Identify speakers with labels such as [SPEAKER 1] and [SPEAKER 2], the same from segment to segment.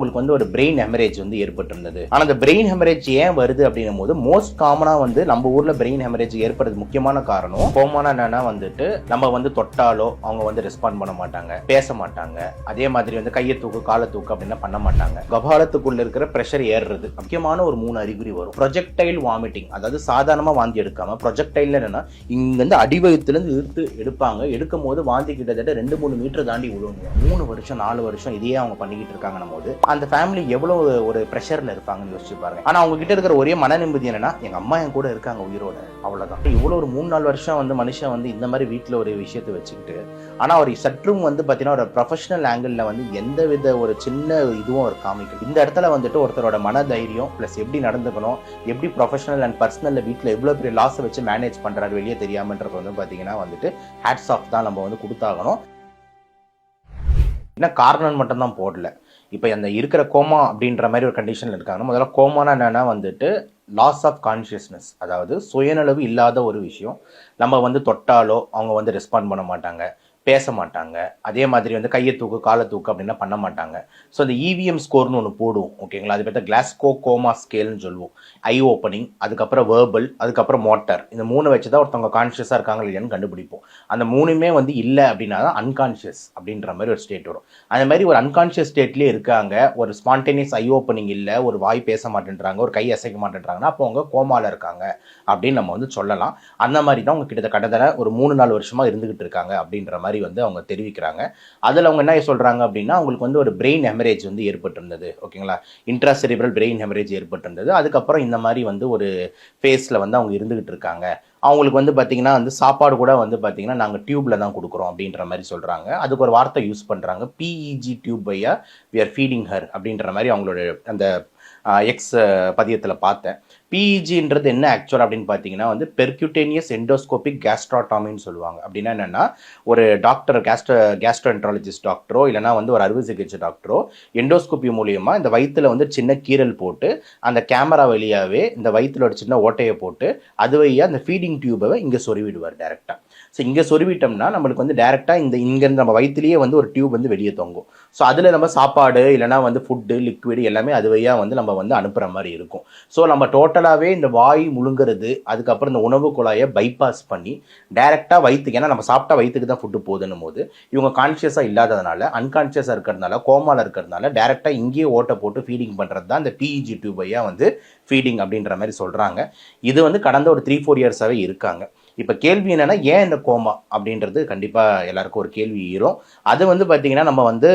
[SPEAKER 1] உங்களுக்கு வந்து ஒரு பிரெயின் ஹெமரேஜ் வந்து ஏற்பட்டிருந்தது. ஆனால் அந்த பிரெயின் ஹெமரேஜ் ஏன் வருது அப்படின்னும் போது மோஸ்ட் காமனாக வந்து நம்ம ஊரில் பிரெயின் ஹெமரேஜ் ஏற்படுறது முக்கியமான காரணம் கோமான என்னன்னா வந்துட்டு நம்ம வந்து தொட்டாலோ அவங்க வந்து ரெஸ்பாண்ட் பண்ண மாட்டாங்க பேச மாட்டாங்க. அதே மாதிரி வந்து கையை தூக்கு காலை தூக்கு அப்படின்னா பண்ண மாட்டாங்க. கபாலத்துக்குள்ள இருக்கிற ப்ரெஷர் ஏறுறது. முக்கியமான ஒரு மூணு அறிகுறி வரும். ப்ரொஜெக்டைல் வாமிட்டிங் அதாவது சாதாரணமாக வாந்தி எடுக்காம ப்ரொஜெக்டைல் என்னன்னா இங்கேருந்து அடிவயத்துலேருந்து இழுத்து எடுப்பாங்க. எடுக்கும் போது வாந்தி கிட்டத்தட்ட ரெண்டு மூணு மீட்டர் தாண்டி விழுவுங்க மூணு வருஷம் நாலு வருஷம் இதையே அவங்க பண்ணிக்கிட்டு இருக்காங்கன்னும் போது அந்த ஃபேமிலி எவ்வளோ ஒரு ப்ரெஷரில் இருப்பாங்கன்னு யோசிச்சு பாருங்க. ஆனால் அவங்க கிட்ட இருக்கிற ஒரே மன நிம்மதி என்னன்னா எங்கள் அம்மா என் கூட இருக்காங்க உயிரோட அவ்வளோதான் இவ்வளோ ஒரு மூணு நாலு வருஷம் வந்து மனுஷன் வந்து இந்த மாதிரி வீட்டில் ஒரு விஷயத்தை வச்சுக்கிட்டு ஆனால் அவர் சற்றும் வந்து பார்த்தீங்கன்னா ஒரு ப்ரொஃபஷனல் ஆங்கிளில் வந்து எந்த வித ஒரு சின்ன இதுவும் அவர் காமிக்கும் இந்த இடத்துல வந்துட்டு ஒருத்தரோட மன தைரியம் ப்ளஸ் எப்படி நடந்துக்கணும் எப்படி ப்ரொஃபஷனல் அண்ட் பர்சனலில் வீட்டில் எவ்வளோ பெரிய லாஸை வச்சு மேனேஜ் பண்ணுறாரு வெளியே தெரியாமன்றது வந்து பார்த்தீங்கன்னா வந்துட்டு ஹேட்ஸ் ஆஃப் தான் நம்ம வந்து கொடுத்தாகணும். என்ன காரணம் மட்டும் தான் போடல. இப்போ அந்த இருக்கிற கோமா அப்படின்ற மாதிரி ஒரு கண்டிஷனில் இருக்காங்க. முதல்ல கோமானா என்னென்னா வந்துட்டு லாஸ் ஆஃப் கான்ஷியஸ்னஸ் அதாவது சுயநலவு இல்லாத ஒரு விஷயம். நம்ம வந்து தொட்டாலோ அவங்க வந்து ரெஸ்பாண்ட் பண்ண மாட்டாங்க. பேச மாட்டாங்க அதே மாதிரி வந்து கையை தூக்கு காலை தூக்கு அப்படின்னா பண்ண மாட்டாங்க. ஸோ அந்த இவிஎம் ஸ்கோர்னு ஒன்று போடுவோம் ஓகேங்களா அது பார்த்தா கிளாஸ்கோ கோமா ஸ்கேல்னு சொல்லுவோம். ஐ ஓப்பனிங் அதுக்கப்புறம் வேர்பல் அதுக்கப்புறம் மோட்டர் இந்த மூணு வச்சு தான் ஒருத்தவங்க கான்ஷியஸாக இருக்காங்க இல்லையான்னு கண்டுபிடிப்போம். அந்த மூணுமே வந்து இல்லை அப்படின்னா தான் அன்கான்ஷியஸ் அப்படின்ற மாதிரி ஒரு ஸ்டேட் வரும். அந்த மாதிரி ஒரு அன்கான்ஷியஸ் ஸ்டேட்லேயே இருக்காங்க. ஒரு ஸ்பான்டேனியஸ் ஐ ஓப்பனிங் இல்லை ஒரு வாய் பேச மாட்டேன்றாங்க ஒரு கை அசைக்க மாட்டேன்றாங்கன்னா அப்போ அவங்க கோமாவில் இருக்காங்க அப்படின்னு நம்ம வந்து சொல்லலாம். அந்த மாதிரி தான் அவங்க கிட்டத்தட்ட கடத்தல ஒரு மூணு நாலு வருஷமாக இருந்துகிட்டு இருக்காங்க அப்படின்ற மாதிரி வந்து அவங்க தெரிவிக்கிறாங்க. அதில் அவங்க என்ன சொல்கிறாங்க அப்படின்னா அவங்களுக்கு வந்து ஒரு பிரெயின் ஹெமரேஜ் வந்து ஏற்பட்டிருந்தது. ஓகேங்களா? இன்ட்ராசெரிபிரல் பிரெயின் ஹெமரேஜ் ஏற்பட்டிருந்தது. அதுக்கப்புறம் இந்த மாதிரி வந்து ஒரு ஃபேஸில் வந்து அவங்க இருந்துகிட்டு இருக்காங்க. அவங்களுக்கு வந்து பார்த்தீங்கன்னா வந்து சாப்பாடு கூட வந்து பார்த்தீங்கன்னா நாங்கள் டியூப்பில் தான் கொடுக்குறோம் அப்படின்ற மாதிரி சொல்கிறாங்க அதுக்கு ஒரு வார்த்தை யூஸ் பண்ணுறாங்க PEG tube via we are feeding her அப்படின்ற மாதிரி அவங்களோட அந்த எக்ஸ் பதியத்தில் பார்த்தேன். பிஇஜின்றது என்ன ஆக்சுவல் அப்படின்னு பார்த்தீங்கன்னா வந்து பெர்க்யூட்டேனியஸ் எண்டோஸ்கோபிக் கேஸ்ட்ராட்டாமின்னு சொல்லுவாங்க. அப்படின்னா என்னென்னா ஒரு டாக்டர் கேஸ்ட்ரோ கேஸ்ட்ரோஎன்ட்ராலஜிஸ்ட் டாக்டரோ இல்லைனா வந்து ஒரு அறுவை சிகிச்சை டாக்டரோ எண்டோஸ்கோபி மூலியமா இந்த வயிற்றில் வந்து சின்ன கீரல் போட்டு அந்த கேமரா வழியாகவே இந்த வயிற்றில் ஒரு சின்ன ஓட்டையை போட்டு அது வழியாக அந்த ஃபீடிங் டியூபை இங்கே சொருவிடுவார் டேரெக்டாக ஸோ இங்கே சொருவிட்டோம்னா நம்மளுக்கு வந்து டேரெக்டாக இந்த இங்கேருந்து நம்ம வயிற்றுலேயே வந்து ஒரு டியூப் வந்து வெளியே தொங்கும். ஸோ அதில் நம்ம சாப்பாடு இல்லைனா வந்து ஃபுட்டு லிக்விடு எல்லாமே அது வழியாக வந்து நம்ம வந்து அனுப்புகிற மாதிரி இருக்கும். ஸோ நம்ம டோட்டலாகவே இந்த வாய் முழுங்கிறது அதுக்கப்புறம் இந்த உணவு குழாயை பைபாஸ் பண்ணி டேரெக்டாக வயிற்றுக்கு ஏன்னா நம்ம சாப்பிட்டா வயிற்றுக்கு தான் ஃபுட்டு போகுதுன்னும் போது இவங்க கான்ஷியஸாக இல்லாததுனால அன்கான்ஷியஸாக இருக்கிறதுனால கோமால இருக்கிறதுனால டேரெக்டாக இங்கேயே ஓட்டை போட்டு ஃபீடிங் பண்ணுறது தான் இந்த பிஇஜி டியூப் வழியாக வந்து ஃபீடிங் அப்படின்ற மாதிரி சொல்கிறாங்க இது வந்து கடந்த ஒரு த்ரீ ஃபோர் இயர்ஸாகவே இருக்காங்க. இப்போ கேள்வி என்னென்னா ஏன் இந்த கோமா? அப்படின்றது கண்டிப்பாக எல்லாருக்கும் ஒரு கேள்வி ஈரும். அது வந்து பார்த்தீங்கன்னா நம்ம வந்து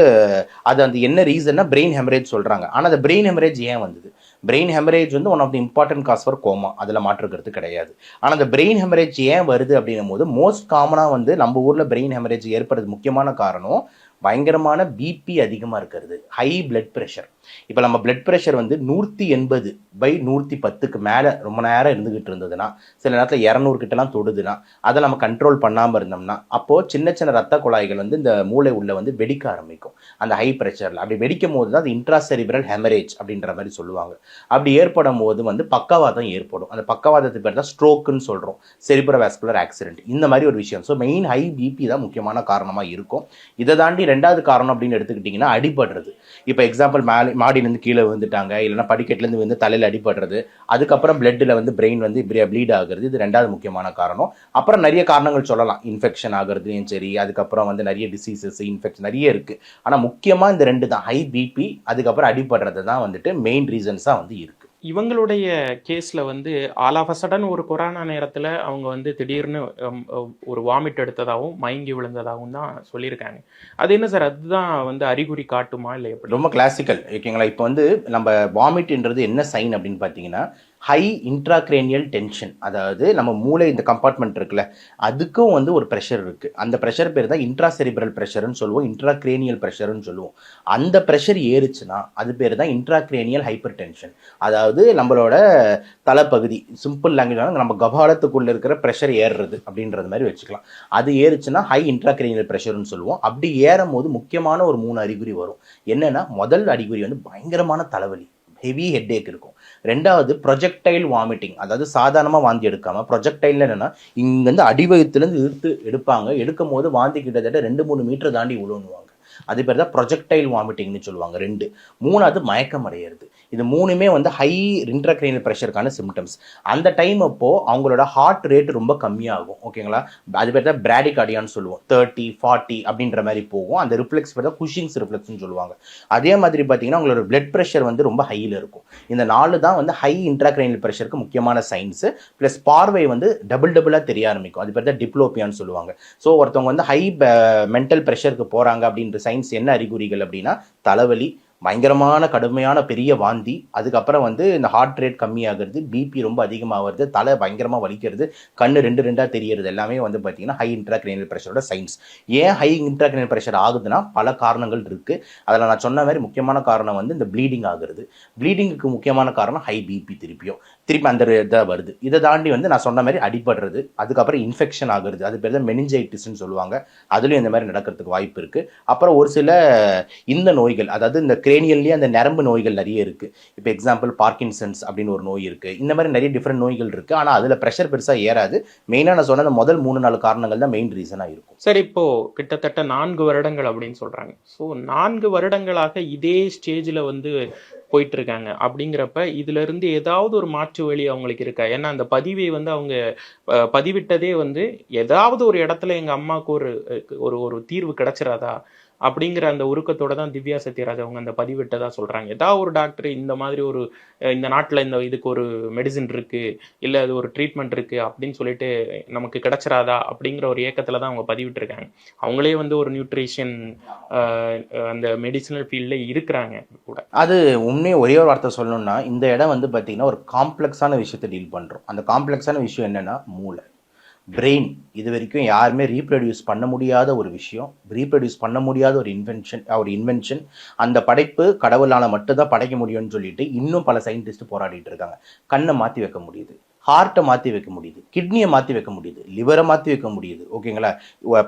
[SPEAKER 1] அது அந்த என்ன ரீசன்னா பிரெயின் ஹெமரேஜ் சொல்கிறாங்க ஆனால் அந்த பிரெயின் ஹெமரேஜ் ஏன் வந்தது? பிரெயின் ஹெமரேஜ் வந்து one of the important cause for coma அதில் மாற்றுக்கிறது கிடையாது. ஆனால் அந்த பிரெயின் ஹெமரேஜ் ஏன் வருது அப்படின்னும் போது மோஸ்ட் காமனாக வந்து நம்ம ஊரில் பிரெயின் ஹெமரேஜ் ஏற்படுறது முக்கியமான காரணம் பயங்கரமான பிபி அதிகமாக இருக்கிறது. ஹை பிளட் ப்ரெஷர் இப்போ நம்ம பிளட் ப்ரெஷர் வந்து நூற்றி எண்பது பை நூற்றி பத்துக்கு மேலே ரொம்ப நேரம் இருந்துக்கிட்டு இருந்ததுன்னா சில நேரத்தில் இரநூறு கிட்டலாம் தொடுதுன்னா அதை நம்ம கண்ட்ரோல் பண்ணாமல் இருந்தோம்னா அப்போது சின்ன சின்ன ரத்த குழாய்கள் வந்து இந்த மூளை உள்ள வந்து வெடிக்க ஆரம்பிக்கும். அந்த ஹை ப்ரெஷரில் அப்படி வெடிக்கும் போது தான் அது இன்ட்ராசெரிபிரல் ஹெமரேஜ் அப்படின்ற மாதிரி சொல்லுவாங்க. அப்படி ஏற்படும் போது வந்து பக்கவாதம் ஏற்படும். அந்த பக்கவாதத்துக்கு பேர் தான் ஸ்ட்ரோக்குன்னு சொல்கிறோம் செரிப்ரோவாஸ்குலர் ஆக்சிடென்ட் இந்த மாதிரி ஒரு விஷயம். ஸோ மெயின் ஹை பிபி தான் முக்கியமான காரணமாக இருக்கும். இதை தாண்டி ரெண்டாவது காரணம் அப்படின்னு எடுத்துக்கிட்டிங்கன்னா அடிபடுறது. இப்போ எக்ஸாம்பிள் மேலே மாடியிலேருந்து கீழே விழுந்துட்டாங்க. இல்லைன்னா படிக்கட்டுலேருந்து வந்து தலையில் அடிபடுறது. அதுக்கப்புறம் பிளட்டில் வந்து பிரெயின் வந்து இப்படியா ப்ளீட் ஆகுறது. இது ரெண்டாவது முக்கியமான காரணம். அப்புறம் நிறைய காரணங்கள் சொல்லலாம். இன்ஃபெக்ஷன் ஆகுறதுலையும் சரி அதுக்கப்புறம் வந்து நிறைய டிசீசஸ் இன்ஃபெக்ஷன் நிறைய இருக்குது ஆனால் முக்கியமாக இந்த ரெண்டு தான். ஹை பிபி அதுக்கப்புறம் அடிபடுறது தான் வந்துட்டு மெயின் ரீசன்ஸாக வந்து இருக்குது
[SPEAKER 2] இவங்களுடைய கேஸில் வந்து ஆல் ஆஃப் சடன் ஒரு கொரோனா நேரத்தில் அவங்க வந்து திடீர்னு ஒரு வாமிட் எடுத்ததாகவும் மயங்கி விழுந்ததாகவும் தான் சொல்லியிருக்காங்க. அது என்ன சார்? அதுதான் வந்து அறிகுறி காட்டுமா இல்லை எப்படி?
[SPEAKER 1] ரொம்ப கிளாசிக்கல் ஓகேங்களா இப்போ வந்து நம்ம வாமிட்ன்றது என்ன சைன் அப்படின்னு பார்த்தீங்கன்னா ஹை இன்ட்ராக்ரேனியல் டென்ஷன் அதாவது நம்ம மூளை இந்த கம்பார்ட்மெண்ட் இருக்குல்ல அதுக்கும் வந்து ஒரு ப்ரெஷர் இருக்குது அந்த ப்ரெஷர் பேர் தான் இன்ட்ராசெரிபிரல் ப்ரெஷர்னு சொல்லுவோம் இன்ட்ராக்ரேனியல் ப்ரெஷர்னு சொல்லுவோம். அந்த ப்ரெஷர் ஏறுச்சுன்னா அது பேர் தான் இன்ட்ராக்ரேனியல் ஹைப்பர் டென்ஷன் அதாவது நம்மளோட தலைப்பகுதி சிம்பிள் லாங்குவேஜ் நம்ம கபாலத்துக்குள்ளே இருக்கிற ப்ரெஷர் ஏறுறது அப்படின்றது மாதிரி வச்சுக்கலாம். அது ஏறுச்சுன்னா ஹை இன்ட்ராக்ரேனியல் ப்ரெஷர்னு சொல்லுவோம். அப்படி ஏறும் போது முக்கியமான ஒரு மூணு அறிகுறி வரும். என்னென்னா முதல் அறிகுறி வந்து பயங்கரமான தலைவலி ஹெவி ஹெட் ஏக் இருக்கும். ரெண்டாவது ப்ரொஜெக்டைல் வாமிட்டிங் அதாவது சாதாரணமாக வாந்தி எடுக்காமல் ப்ரொஜெக்டைல் என்னென்னா இங்கேருந்து அடிவயத்துலேருந்து இழுத்து எடுப்பாங்க. எடுக்கும் போது வாந்தி கிட்டத்தட்ட ரெண்டு மூணு மீட்டர் தாண்டி விழுணுவாங்க அது பேர் தான் ப்ரொஜெக்டைல் வாமிட்டிங்னு சொல்லுவாங்க ரெண்டு. மூணாவது மயக்கம் அடையிறது. இது மூணுமே வந்து ஹை இன்ட்ரக்ரைனல் ப்ரெஷருக்கான சிம்டம்ஸ் அந்த டைம் அப்போ அவங்களோட ஹார்ட் ரேட் ரொம்ப கம்மியாகும். ஓகேங்களா அது பேர் தான் பிராடிக் அடியான்னு சொல்லுவோம். தேர்ட்டி ஃபார்ட்டி அப்படின்ற மாதிரி போகும். அந்த ரிஃப்ளெக்ஸ் பேர் தான் குஷிங்ஸ் ரிஃப்ளெக்ஸ்னு சொல்லுவாங்க. அதே மாதிரி பார்த்தீங்கன்னா அவங்களோட பிளட் ப்ரெஷர் வந்து ரொம்ப ஹையில் இருக்கும். இந்த நாலு தான் வந்து ஹை இன்ட்ராக்ரைனல் ப்ரெஷருக்கு முக்கியமான சைன்ஸு ப்ளஸ் பார்வை வந்து டபுள் டபுளாக தெரிய ஆரம்பிக்கும். அது பேர் தான் டிப்ளோப்பியான்னு சொல்லுவாங்க. ஸோ ஒருத்தவங்க வந்து ஹை மென்டல் ப்ரெஷருக்கு போகிறாங்க அப்படின்ற சைன்ஸ் என்ன அறிகுறிகள் அப்படின்னா தலைவலி பயங்கரமான கடுமையான பெரிய வாந்தி. அதுக்கப்புறம் வந்து இந்த ஹார்ட் ரேட் கம்மியாகிறது பிபி ரொம்ப அதிகமாகிறது தலை பயங்கரமாக வலிக்கிறது கண் ரெண்டு ரெண்டாக தெரியறது எல்லாமே வந்து பார்த்தீங்கன்னா ஹை இன்ட்ராக்ரினல் ப்ரெஷரோட சைன்ஸ் ஏன் ஹை இன்ட்ராக்ரைனல் ப்ரெஷர் ஆகுதுன்னா பல காரணங்கள் இருக்குது அதில் நான் சொன்ன மாதிரி முக்கியமான காரணம் வந்து இந்த ப்ளீடிங் ஆகுறது. ப்ளீடிங்குக்கு முக்கியமான காரணம் ஹை பிபி திருப்பியும். திருப்பி அந்த இதாக வருது. இதை தாண்டி வந்து நான் சொன்ன மாதிரி அடிபடுறது அதுக்கப்புறம் இன்ஃபெக்ஷன் ஆகுறது. அது பேர் தான் மெனிஞ்சைட்டிஸ்ன்னு சொல்லுவாங்க. அதுலேயும் இந்த மாதிரி நடக்கிறதுக்கு வாய்ப்பு இருக்குது அப்புறம் ஒரு சில இந்த நோய்கள் அதாவது இந்த கிரேனியல்லேயே அந்த நரம்பு நோய்கள் நிறைய இருக்குது இப்போ எக்ஸாம்பிள் பார்க்கின்சன்ஸ் அப்படின்னு ஒரு நோய் இருக்குது இந்த மாதிரி நிறைய டிஃப்ரெண்ட் நோய்கள் இருக்குது ஆனால் அதில் ப்ரெஷர் பெருசாக ஏறாது. மெயினாக நான் சொன்ன அந்த முதல் மூணு நாலு காரணங்கள் தான் மெயின் ரீசனாக இருக்கும்.
[SPEAKER 2] சரி இப்போது கிட்டத்தட்ட நான்கு வருடங்கள் அப்படின்னு சொல்கிறாங்க ஸோ நான்கு வருடங்களாக இதே ஸ்டேஜில் வந்து போயிட்டு இருக்காங்க அப்படிங்கிறப்ப இதுல இருந்து ஏதாவது ஒரு மாற்று வழி அவங்களுக்கு இருக்கா? ஏன்னா அந்த பதிவை வந்து அவங்க பதிவிட்டதே வந்து ஏதாவது ஒரு இடத்துல எங்க அம்மாவுக்கு ஒரு ஒரு ஒரு தீர்வு கிடைச்சிடாதா அப்படிங்கிற அந்த உருக்கத்தோட தான் திவ்யா சத்யராஜ் அவங்க அந்த பதிவிட்டதாக சொல்கிறாங்க ஏதாவது ஒரு டாக்டர் இந்த மாதிரி ஒரு இந்த நாட்டில் இந்த இதுக்கு ஒரு மெடிசின் இருக்குது இல்லை அது ஒரு ட்ரீட்மெண்ட் இருக்குது அப்படின்னு சொல்லிட்டு நமக்கு கிடைச்சிராதா அப்படிங்கிற ஒரு ஏக்கத்தில் தான் அவங்க பதிவிட்டிருக்காங்க. அவங்களே வந்து ஒரு நியூட்ரிஷன் அந்த மெடிசினல் ஃபீல்டில் இருக்கிறாங்க கூட.
[SPEAKER 1] அது உண்மையை ஒரே ஒரு வார்த்தை சொல்லணும்னா இந்த இடம் வந்து பார்த்திங்கன்னா ஒரு காம்ப்ளெக்ஸான விஷயத்தை டீல் பண்ணுறோம் அந்த காம்ப்ளெக்ஸான விஷயம் என்னன்னா மூளை. பிரெயின் இது வரைக்கும் யாருமே ரீப்ரொடியூஸ் பண்ண முடியாத ஒரு விஷயம். ரீப்ரொடியூஸ் பண்ண முடியாத ஒரு இன்வென்ஷன் ஒரு இன்வென்ஷன் அந்த படைப்பு கடவுளால் மட்டும்தான் படைக்க முடியும்னு சொல்லிட்டு இன்னும் பல சயின்டிஸ்ட் போராடிட்டு இருக்காங்க. கண்ணை மாற்றி வைக்க முடியுது. ஹார்ட்டை மாற்றி வைக்க முடியுது. கிட்னியை மாற்றி வைக்க முடியுது. லிவரை மாற்றி வைக்க முடியுது. ஓகேங்களா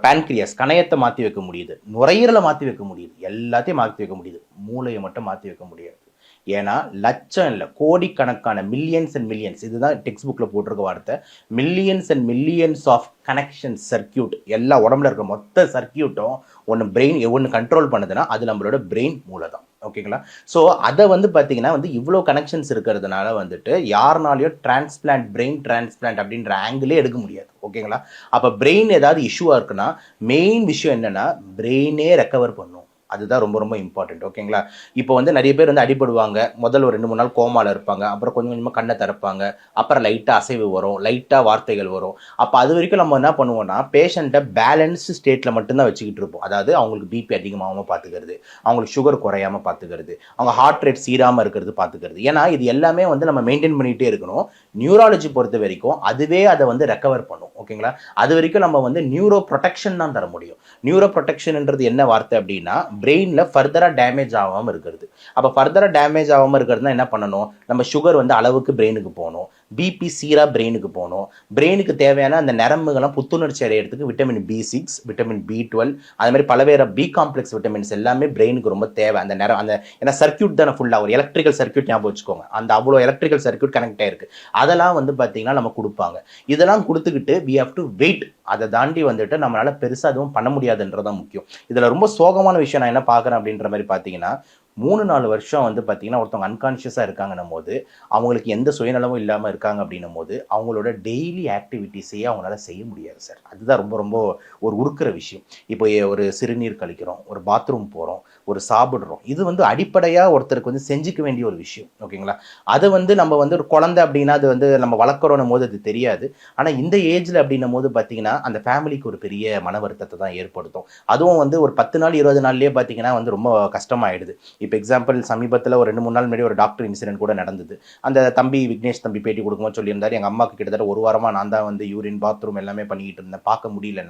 [SPEAKER 1] பேன்க்ரியாஸ் கணையத்தை மாற்றி வைக்க முடியுது. நுரையீரலை மாற்றி வைக்க முடியுது. எல்லாத்தையும் மாற்றி வைக்க முடியுது. மூளையை மட்டும் மாற்றி வைக்க முடியாது. ஏன்னா லட்சம் இல்லை கோடிக்கணக்கான மில்லியன்ஸ் அண்ட் மில்லியன்ஸ் இதுதான் டெக்ஸ்ட் புக்கில் போட்டிருக்க வார்த்தை. Millions and millions of connection circuit எல்லா உடம்புல இருக்க மொத்த சர்க்கியூட்டும் ஒன்று பிரெயின் ஒன்று கண்ட்ரோல் பண்ணுதுன்னா அது நம்மளோட பிரெயின் மூலதான். ஓகேங்களா ஸோ அதை வந்து பார்த்தீங்கன்னா வந்து இவ்வளோ கனெக்ஷன்ஸ் இருக்கிறதுனால வந்துட்டு யாருனாலையோ டிரான்ஸ்பிளான்ட் பிரெயின் டிரான்ஸ்பிளான்ட் அப்படின்ற ஆங்கிளே எடுக்க முடியாது. ஓகேங்களா அப்போ பிரெயின் ஏதாவது இஷ்யூவாக இருக்குன்னா மெயின் விஷயம் என்னென்னா பிரெயினே ரெக்கவர் பண்ணும். அதுதான் ரொம்ப ரொம்ப இம்பார்ட்டன்ட் ஓகேங்களா இப்போ வந்து நிறைய பேர் வந்து அடிபடுவாங்க. முதல்ல ஒரு ரெண்டு மூணு நாள் கோமாவில் இருப்பாங்க. அப்புறம் கொஞ்சம் கொஞ்சமாக கண்ணை திறப்பாங்க. அப்புறம் லைட்டாக அசைவு வரும். லைட்டாக வார்த்தைகள் வரும். அப்போ அது வரைக்கும் நம்ம என்ன பண்ணுவோம்னா பேஷண்ட்டை பேலன்ஸ்டு ஸ்டேட்டில் மட்டும்தான் வச்சுக்கிட்டு இருப்போம். அதாவது அவங்களுக்கு பிபி அதிகமாகாமல் பார்த்துக்கிறது. அவங்களுக்கு சுகர் குறையாம பார்த்துக்கிறது. அவங்க ஹார்ட் ரேட் சீராமல் இருக்கிறது பார்த்துக்கிறது. ஏன்னா இது எல்லாமே வந்து நம்ம மெயின்டைன் பண்ணிகிட்டே இருக்கணும். நியூராலஜி பொறுத்த வரைக்கும் அதுவே அதை வந்து ரெக்கவர் பண்ணும். ஓகேங்களா அது வரைக்கும் நம்ம வந்து நியூரோ ப்ரொடெக்ஷன் தான் தர முடியும். நியூரோ ப்ரொடெக்ஷன்ன்றது என்ன வார்த்தை அப்படின்னா பிரெயினில் ஃபர்தராக டேமேஜ் ஆகாமல் இருக்கிறது. அப்போ ஃபர்தராக டேமேஜ் ஆகாமல் இருக்கிறதுனா என்ன பண்ணணும்? நம்ம சுகர் வந்து அளவுக்கு பிரெயினுக்கு போகணும். பிபி சீரா பிரெயினுக்கு போகணும். பிரெயினுக்கு தேவையான அந்த நரம்புகள்லாம் புத்துணர்ச்சி அடையிறதுக்கு vitamin B six vitamin B twelve அது மாதிரி பலவேற பி காம்ப்ளெக்ஸ் விட்டமின்ஸ் எல்லாமே பிரெயினுக்கு ரொம்ப தேவை. அந்த நேரம் அந்த ஏன்னா சர்க்கியூட் தானே ஃபுல்லாக ஒரு எலக்ட்ரிக்கல் சர்க்யூட் ஞாபகம் வச்சுக்கோங்க. அந்த அவ்வளோ எலக்ட்ரிக்கல் சர்க்கியூட் கனெக்ட் ஆயிருக்கு. அதெல்லாம் வந்து பார்த்தீங்கன்னா நம்ம கொடுப்பாங்க. இதெல்லாம் கொடுத்துக்கிட்டு வி ஹவ் டு வெயிட் அதை தாண்டி வந்துட்டு நம்மளால் பெருசாக எதுவும் பண்ண முடியாதுன்றதான் முக்கியம். இதில் ரொம்ப சோகமான விஷயம் நான் என்ன பார்க்குறேன் அப்படின்ற மாதிரி பார்த்தீங்கன்னா மூணு நாலு வருஷம் வந்து பார்த்தீங்கன்னா ஒருத்தவங்க அன்கான்ஷியஸாக இருக்காங்கன்னும் போது அவங்களுக்கு எந்த சுயநலமும் இல்லாமல் இருக்காங்க அப்படின்னும் போது அவங்களோட டெய்லி ஆக்டிவிட்டீஸையே அவங்களால செய்ய முடியாது சார் அதுதான் ரொம்ப ரொம்ப ஒரு உருக்கிற விஷயம். இப்போ ஒரு சிறுநீர் கழிக்கிறோம் ஒரு பாத்ரூம் போகிறோம் ஒரு சாப்பிட்றோம். இது வந்து அடிப்படையாக ஒருத்தருக்கு வந்து செஞ்சுக்க வேண்டிய ஒரு விஷயம். ஓகேங்களா? அதை வந்து நம்ம வந்து ஒரு குழந்தை அப்படின்னா அது வந்து நம்ம வளர்க்குறோன்னும் போது அது தெரியாது. ஆனால் இந்த ஏஜில் அப்படின்னும் போது பார்த்தீங்கன்னா அந்த ஃபேமிலிக்கு ஒரு பெரிய மன வருத்தத்தை தான் ஏற்படுத்தும். அதுவும் வந்து ஒரு பத்து நாள் இருபது நாள்லேயே பார்த்தீங்கன்னா வந்து ரொம்ப கஷ்டமாயிடுது. இப்போ எக்ஸாம்பிள் சமீபத்தில் ஒரு ரெண்டு மூணு நாள் முன்னாடி ஒரு டாக்டர் இன்சிடென்ட் கூட நடந்தது. அந்த தம்பி விக்னேஷ் தம்பி பேட்டி கொடுக்கும்போது சொல்லியிருந்தார் எங்கள் அம்மாவுக்கு கிட்டத்தட்ட ஒரு வாரமாக நான் தான் வந்து யூரின் பாத்ரூம் எல்லாமே பண்ணிக்கிட்டு இருந்தேன். பார்க்க முடியல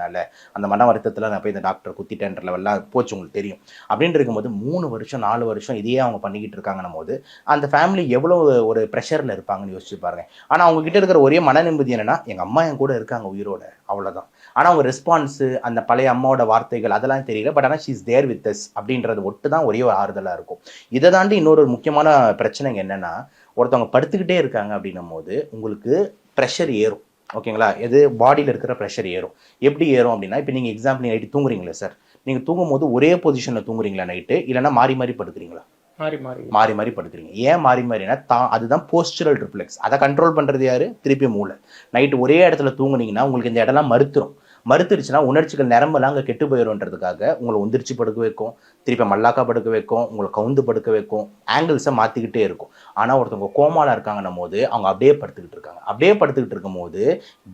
[SPEAKER 1] அந்த மன வருத்தத்தில் நான் போய் இந்த டாக்டர் குத்திட்டேன்ற லெவல்லாம் போச்சு உங்களுக்கு தெரியும். அப்படின்ற இருக்கும்போது மூணு வருஷம் நாலு வருஷம் இதையே அவங்க பண்ணிக்கிட்டு இருக்காங்கன்னும் போது அந்த ஃபேமிலி எவ்வளோ ஒரு ப்ரெஷரில் இருப்பாங்கன்னு யோசிச்சு பாருங்க. ஆனால் அவங்க கிட்ட இருக்கிற ஒரே மன நிம்மதி என்னன்னா எங்கள் அம்மா என் கூட இருக்காங்க உயிரோட அவ்வளோதான் ஆனால் அவங்க ரெஸ்பான்ஸு அந்த பழைய அம்மாவோட வார்த்தைகள் அதெல்லாம் தெரியல பட் ஆனால் ஷீஸ் தேர் வித் அஸ் அப்படின்றது ஒட்டு தான் ஒரே ஒரு ஆறுதலாக இருக்கும். இதை தாண்டி இன்னொரு முக்கியமான பிரச்சனைங்க என்னென்னா ஒருத்தவங்க படுத்துக்கிட்டே இருக்காங்க அப்படின்னும் போது உங்களுக்கு ப்ரெஷர் ஏறும். ஓகேங்களா? எது? பாடியில் இருக்கிற ப்ரெஷர் ஏறும். எப்படி ஏறும் அப்படின்னா இப்போ நீங்கள் எக்ஸாம்பிள் நைட்டு தூங்குறீங்களே சார் நீங்கள் தூங்கும்போது ஒரே பொசிஷனில் தூங்குறீங்களா நைட்டு இல்லைன்னா மாறி மாறி படுக்கிறீங்களா?
[SPEAKER 2] மாறி மாறி.
[SPEAKER 1] மாறி மாறி படுக்கிறீங்க. ஏன் மாறி மாறினா தான் அதுதான் போஸ்டரல் ரிஃப்ளெக்ஸ் அதை கண்ட்ரோல் பண்ணுறது யாரு? திருப்பி மூளை. நைட்டு ஒரே இடத்துல தூங்குனீங்கன்னா உங்களுக்கு இந்த இடம்லாம் மறுத்துரும். மறுத்துருச்சுன்னா உணர்ச்சிகள் நிரம்பலாம் அங்கே கெட்டு போயிடும்ன்றதுக்காக உங்களை உந்திரிச்சு படுக்க வைக்கும். திருப்பி மல்லாக்கா படுக்க வைக்கும் உங்களை கவுந்து படுக்க வைக்கும். ஆங்கிள்ஸை மாற்றிக்கிட்டே இருக்கும். ஆனால் ஒருத்தவங்க கோமால இருக்காங்கன்னும் போது அவங்க அப்படியே படுத்துக்கிட்டு இருக்காங்க. அப்படியே படுத்துக்கிட்டு இருக்கும்போது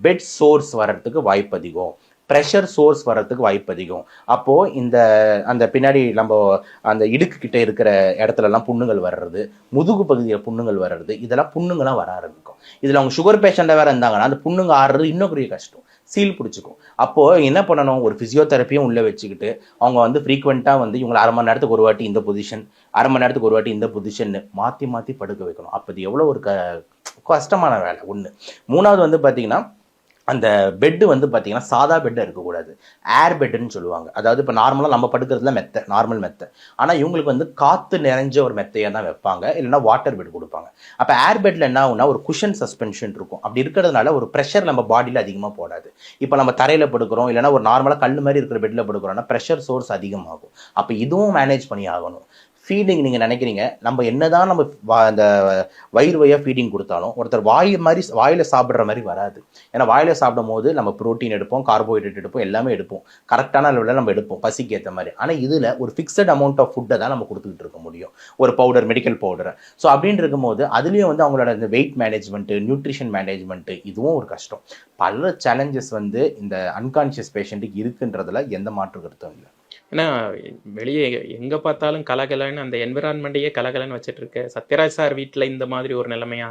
[SPEAKER 1] பெட் சோர்ஸ் வர்றதுக்கு வாய்ப்பு அதிகம். ப்ரெஷர் சோர்ஸ் வர்றதுக்கு வாய்ப்பு அதிகம். அப்போது இந்த அந்த பின்னாடி நம்ம அந்த இடுக்கு இருக்கிற இடத்துலலாம் புண்ணுங்கள் வர்றது முதுகு பகுதியில் புண்ணுங்கள் வர்றது இதெல்லாம் புண்ணுங்களாம் வர ஆரம்பிக்கும். இதில் அவங்க சுகர் பேஷண்ட்டாக வேறு இருந்தாங்கன்னா அந்த புண்ணுங்க ஆடுறது இன்னும் பெரிய கஷ்டம். சீல் பிடிச்சிக்கும். அப்போது என்ன பண்ணணும்? ஒரு ஃபிசியோதெரப்பியும் உள்ளே வச்சுக்கிட்டு அவங்க வந்து ஃப்ரீக்வெண்ட்டாக வந்து இவங்களை அரை மணி நேரத்துக்கு ஒரு வாட்டி இந்த பொசிஷன் அரை மணி நேரத்துக்கு ஒரு வாட்டி இந்த பொசிஷன்னு மாற்றி மாற்றி படுக்க வைக்கணும். அப்போ இது எவ்வளோ ஒரு க கஷ்டமான வேலை. ஒன்று மூணாவது வந்து பார்த்திங்கன்னா அந்த பெட்டு வந்து பார்த்தீங்கன்னா சாதா பெட்டாக இருக்கக்கூடாது. ஏர் பெட்டுன்னு சொல்லுவாங்க. அதாவது இப்போ நார்மலாக நம்ம படுக்கிறதுல மெத்தை நார்மல் மெத்தை. ஆனால் இவங்களுக்கு வந்து காற்று நிறைஞ்ச ஒரு மெத்தையாக தான் வைப்பாங்க. இல்லைன்னா வாட்டர் பெட் கொடுப்பாங்க. அப்போ ஏர் பெட்டில் என்ன ஆகுனா ஒரு குஷன் சஸ்பென்ஷன் இருக்கும். அப்படி இருக்கிறதுனால ஒரு ப்ரெஷர் நம்ம பாடியில் அதிகமாக போடாது. இப்போ நம்ம தரையில் படுக்கிறோம் இல்லைனா ஒரு நார்மலாக கல் மாதிரி இருக்கிற பெட்டில் படுக்கிறோம்னா ப்ரெஷர் சோர்ஸ் அதிகமாகும். அப்போ இதுவும் மேனேஜ் பண்ணி ஆகணும். ஃபீடிங் நீங்கள் நினைக்கிறீங்க நம்ம என்னதான் நம்ம வா- அந்த வயிறு வழியாக ஃபீடிங் கொடுத்தாலும் ஒருத்தர் வாய் மாதிரி வாயில் சாப்பிட்ற மாதிரி வராது. ஏன்னா வாயில் சாப்பிடும் போது நம்ம ப்ரோட்டீன் எடுப்போம் கார்போஹைட்ரேட் எடுப்போம் எல்லாமே எடுப்போம். கரெக்டான அளவில் நம்ம எடுப்போம் பசிக்கு ஏற்ற மாதிரி. ஆனால் இதில் ஒரு ஃபிக்ஸட் அமௌண்ட் ஆஃப் ஃபுட்டை தான் நம்ம கொடுத்துக்கிட்டு இருக்க முடியும். ஒரு பவுடர் மெடிக்கல் பவுடரை ஸோ அப்படின்னு இருக்கும்போது அதுலேயும் வந்து அவங்களோட இந்த வெயிட் மேனேஜ்மெண்ட்டு நியூட்ரிஷன் மேனேஜ்மெண்ட்டு இதுவும் ஒரு கஷ்டம். பல சேலஞ்சஸ் வந்து இந்த அன்கான்ஷியஸ் பேஷண்ட்டுக்கு இருக்குன்றதுல எந்த மாற்று கருத்தும் இல்லை.
[SPEAKER 2] ஏன்னா வெளியே எங்க பார்த்தாலும் கலகலன்னு அந்த என்விரான்மெண்ட்டையே கலகலன்னு வச்சிட்டு இருக்க சத்யராஜ் சார் வீட்ல இந்த மாதிரி ஒரு நிலைமையா.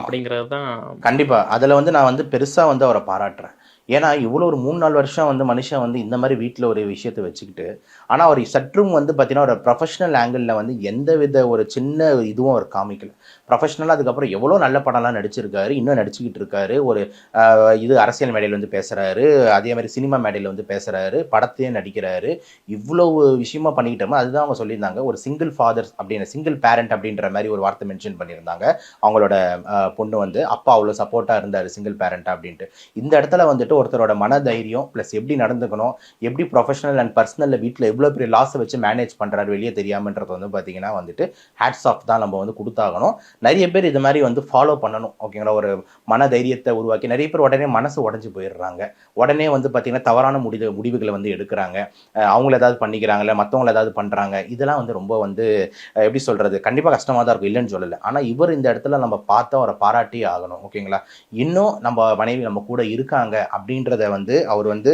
[SPEAKER 2] அப்படிங்கிறது தான்
[SPEAKER 1] கண்டிப்பா. அதுல வந்து நான் வந்து பெருசா வந்து அவரை பாராட்டுறேன். ஏன்னா இவ்வளோ ஒரு மூணு நாலு வருஷம் வந்து மனுஷன் வந்து இந்த மாதிரி வீட்டில் ஒரு விஷயத்தை வச்சுக்கிட்டு ஆனால் அவர் சற்றும் வந்து பார்த்தீங்கன்னா ஒரு ப்ரொஃபஷனல் ஆங்கிளில் வந்து எந்த வித ஒரு சின்ன இதுவும் அவர் காமிக்கல. ப்ரொஃபஷனலாக அதுக்கப்புறம் எவ்வளோ நல்ல படம்லாம் நடிச்சிருக்காரு இன்னும் நடிச்சுக்கிட்டு இருக்காரு. ஒரு இது அரசியல் மேடையில் வந்து பேசுகிறாரு அதே மாதிரி சினிமா மேடையில் வந்து பேசுகிறாரு படத்தையும் நடிக்கிறாரு. இவ்வளவு விஷயமா பண்ணிக்கிட்டோமோ அதுதான் அவங்க சொல்லியிருந்தாங்க. ஒரு சிங்கிள் ஃபாதர்ஸ் அப்படின்னு சிங்கிள் பேரண்ட் அப்படின்ற மாதிரி ஒரு வார்த்தை மென்ஷன் பண்ணியிருந்தாங்க. அவங்களோட பொண்ணு வந்து அப்பா அவ்வளோ சப்போர்ட்டாக இருந்தார் சிங்கிள் பேரண்ட் அப்படின்ட்டு. இந்த இடத்துல வந்துட்டு ஒருத்தரோட மன தைரியம் ப்ளஸ் எப்படி நடந்துக்கணும் எப்படி ப்ரொஃபஷனல் அண்ட் பர்சனலில் வீட்டில் எவ்வளோ பெரிய லாஸை வச்சு மேனேஜ் பண்ணுறாரு வெளியே தெரியாமன்றது வந்து பார்த்தீங்கன்னா வந்துட்டு ஹேட்ஸ் ஆஃப் தான் நம்ம வந்து கொடுத்தாகணும். நிறைய பேர் இது மாதிரி வந்து ஃபாலோ பண்ணணும் ஓகேங்களா ஒரு மன தைரியத்தை உருவாக்கி நிறைய பேர் உடனே மனசு உடஞ்சி போயிடுறாங்க. உடனே வந்து பார்த்திங்கன்னா தவறான முடிவு முடிவுகளை வந்து எடுக்கிறாங்க. அவங்கள ஏதாவது பண்ணிக்கிறாங்கல்ல மற்றவங்கள ஏதாவது பண்ணுறாங்க இதெல்லாம் வந்து ரொம்ப வந்து எப்படி சொல்கிறது கண்டிப்பாக கஷ்டமாக தான் இருக்கும் இல்லைன்னு சொல்லலை. ஆனால் இவர் இந்த இடத்துல நம்ம பார்த்தா அவரை பாராட்டி ஆகணும் ஓகேங்களா இன்னும் நம்ம மனைவி நம்ம கூட இருக்காங்க அப்படின்றத வந்து அவர் வந்து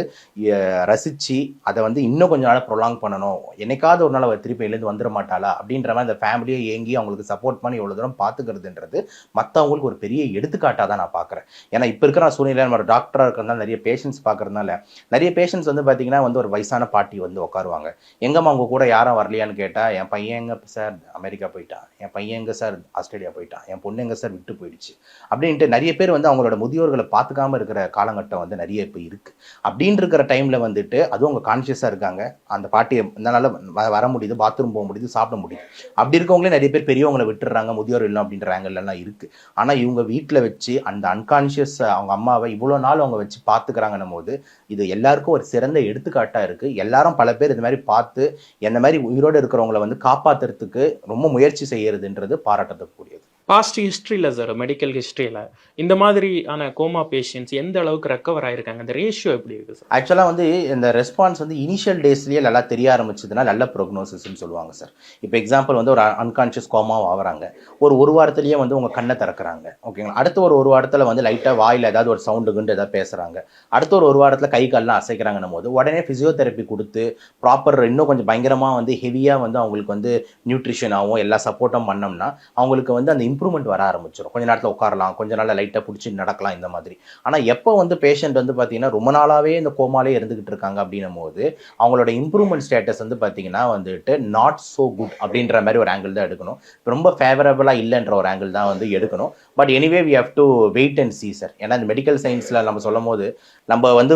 [SPEAKER 1] ரசித்து அதை வந்து இன்னும் கொஞ்ச நாள் ப்ரொலாங் பண்ணணும். என்னைக்காவது ஒரு நாள் அவர் திருப்பி எழுந்து வந்துட மாட்டாளா? அப்படின்ற மாதிரி அந்த ஃபேமிலியை ஏங்கி அவங்களுக்கு சப்போர்ட் பண்ணி எவ்வளோ தூரம் பார்த்து பார்த்துக்கிறதுன்றது மற்றவங்களுக்கு ஒரு பெரிய எடுத்துக்காட்டாக தான் நான் பார்க்குறேன் ஏன்னா இப்போ இருக்கிற சூழ்நிலை நம்ம டாக்டராக இருக்கிறதுனால நிறைய பேஷண்ட்ஸ் பார்க்கறதுனால நிறைய பேஷண்ட்ஸ் வந்து பார்த்தீங்கன்னா வந்து ஒரு வயசான பாட்டி வந்து உட்காருவாங்க. எங்கம்மா அவங்க கூட யாரும் வரலையான்னு கேட்டால் என் பையன் எங்க சார் அமெரிக்கா போயிட்டான். என் பையன் எங்க சார் ஆஸ்திரேலியா போயிட்டான். என் பொண்ணு எங்க சார் விட்டு போயிடுச்சு. அப்படின்ட்டு நிறைய பேர் வந்து அவங்களோட முதியோர்களை பார்த்துக்காம இருக்கிற காலகட்டம் வந்து நிறைய இப்போ இருக்குது அப்படின்னு இருக்கிற டைம்ல வந்துட்டு அதுவும் அவங்க கான்ஷியஸாக இருக்காங்க. அந்த பாட்டியை இதனால வ- வர முடியுது பாத்ரூம் போக முடியுது சாப்பிட முடியுது. அப்படி இருக்கவங்களே நிறைய பேர் பெரியவங்களை விட்டுறாங்க முதியோர் அப்படின்ற ஆங்கிள்லாம் இருக்குது இருக்கு. ஆனா இவங்க வீட்டில் வச்சு அந்த அன்கான்ஷியஸ் அவங்க அம்மாவை இவ்வளோ நாள் அவங்க வச்சு பார்த்துக்கிறாங்கன்னும் போது இது எல்லாருக்கும் ஒரு சிறந்த எடுத்துக்காட்டா இருக்கு. எல்லாரும் பல பேர் இது மாதிரி பார்த்து என்ன மாதிரி உயிரோடு இருக்கிறவங்கள வந்து காப்பாத்துறதுக்கு ரொம்ப முயற்சி செய்யறதுன்றது பாராட்டத்துக்குரியது
[SPEAKER 2] பாஸ்ட் ஹிஸ்ட்ரியில் சார் மெடிக்கல் ஹிஸ்ட்ரியில் இந்த மாதிரியான கோமா பேஷண்ட்ஸ் எந்த அளவுக்கு ரெக்கவர் ஆயிருக்காங்க? அந்த ரேஷியோ எப்படி இருக்குது சார்
[SPEAKER 1] ஆக்சுவலாக வந்து இந்த ரெஸ்பான்ஸ் வந்து இனிஷியல் டேஸ்லேயே நல்லா தெரிய ஆரம்பிச்சதுன்னா நல்ல ப்ரோக்னோசிஸ்ன்னு சொல்லுவாங்க சார் இப்போ எக்ஸாம்பிள் வந்து ஒரு அன்கான்ஷியஸ் கோமாவும் ஆகுறாங்க. ஒரு ஒரு வாரத்துலேயே வந்து உங்கள் கண்ணை திறக்கிறாங்க. ஓகேங்களா அடுத்த ஒரு ஒரு வாரத்தில் வந்து லைட்டாக வாயில் ஏதாவது ஒரு சவுண்டு குண்டு ஏதாவது பேசுகிறாங்க அடுத்த ஒரு ஒரு வாரத்தில் கை கால்லாம் அசைக்கிறாங்கன்னும் போது உடனே ஃபிசியோதெரப்பி கொடுத்து ப்ராப்பர் இன்னும் கொஞ்சம் பயங்கரமாக வந்து ஹெவியாக வந்து அவங்களுக்கு வந்து நியூட்ரிஷனாகவும் எல்லா சப்போர்ட்டும் பண்ணோம்னா அவங்களுக்கு வந்து அந்த இம்ப்ரூவ்மெண்ட் வர ஆரம்பிச்சிடும் கொஞ்ச நேரத்தில் உட்காரலாம் கொஞ்ச நாளில் லைட்டாக பிடிச்சி நடக்கலாம் இந்த மாதிரி. ஆனால் எப்போ வந்து பேஷண்ட் வந்து பார்த்தீங்கன்னா ரொம்ப நாளாகவே இந்த கோமாலே இருந்துகிட்டு இருக்காங்க அப்படின்னும் போது அவங்களோட இம்ப்ரூவ்மெண்ட் ஸ்டேட்டஸ் வந்து பார்த்தீங்கன்னா வந்துட்டு நாட் ஸோ குட் அப்படின்ற மாதிரி ஒரு ஆங்கிள் தான் எடுக்கணும். ரொம்ப ஃபேவரபுளாக இல்லைன்ற ஒரு ஆங்கிள் தான் வந்து எடுக்கணும். But anyway we have to wait and seizure sir ஏன்னா இந்த மெடிக்கல் சயின்ஸில் நம்ம சொல்லும் போது நம்ம வந்து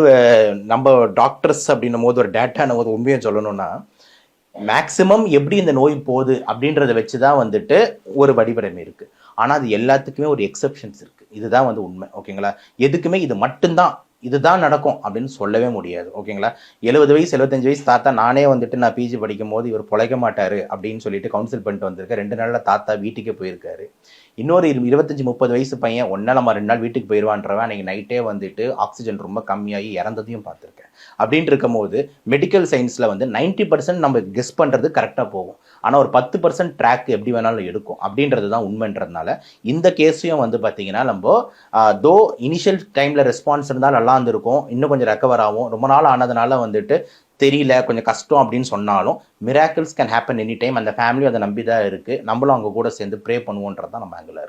[SPEAKER 1] நம்ம டாக்டர்ஸ் அப்படின்னும் போது ஒரு டேட்டான போது உண்மையை சொல்லணும்னா மேக்சிமம் எப்படி இந்த நோய் போகுது அப்படின்றத வச்சு தான் வந்துட்டு ஒரு வடிவடம் இருக்குது ஆனால் அது எல்லாத்துக்குமே ஒரு எக்ஸெப்ஷன்ஸ் இருக்குது இதுதான் வந்து உண்மை. ஓகேங்களா? எதுக்குமே இது மட்டும்தான். இதுதான் நடக்கும் அப்படின்னு சொல்லவே முடியாது. ஓகேங்களா? எழுபது வயசு எழுபத்தஞ்சு வயசு தாத்தா நானே வந்துட்டு நான் பிஜி படிக்கும் போது இவர் பிழைக்க மாட்டாரு அப்படின்னு சொல்லிட்டு கவுன்சில் பண்ணிட்டு வந்திருக்கேன் ரெண்டு நாளில் தாத்தா வீட்டுக்கே போயிருக்காரு. இன்னொரு இரு- முப்பது வயசு பையன் ஒன்றா நம்ம ரெண்டு நாள் வீட்டுக்கு போயிடுவான்றவன் அன்றைக்கி நைட்டே வந்துட்டு ஆக்சிஜன் ரொம்ப கம்மியாகி இறந்ததையும் பார்த்துருக்கேன். அப்படின்ட்டு இருக்கும்போது மெடிக்கல் சயின்ஸில் வந்து 90% பர்சன்ட் நம்ம கெஸ் பண்ணுறது கரெக்டாக போகும். ஆனால் ஒரு பத்து பர்சன்ட் ட்ராக் எப்படி வேணாலும் எடுக்கும். அப்படின்றது தான் உண்மைன்றதுனால இந்த கேஸையும் வந்து பார்த்தீங்கன்னா நம்ம தோ இனிஷியல் டைமில் ரெஸ்பான்ஸ் இருந்தால் நல்லா இருந்திருக்கும். இன்னும் கொஞ்சம் ரெக்கவர் ஆகும். ரொம்ப நாள் ஆனதுனால வந்துட்டு தெரியல கொஞ்சம் கஷ்டம் அப்படின்னு சொன்னாலும் miracles can happen any time அந்த ஃபேமிலியும் அதை நம்பி தான் இருக்குது நம்மளும் அவங்க கூட சேர்ந்து ப்ரே பண்ணுவோன்றது தான் நம்ம ஆங்கிள்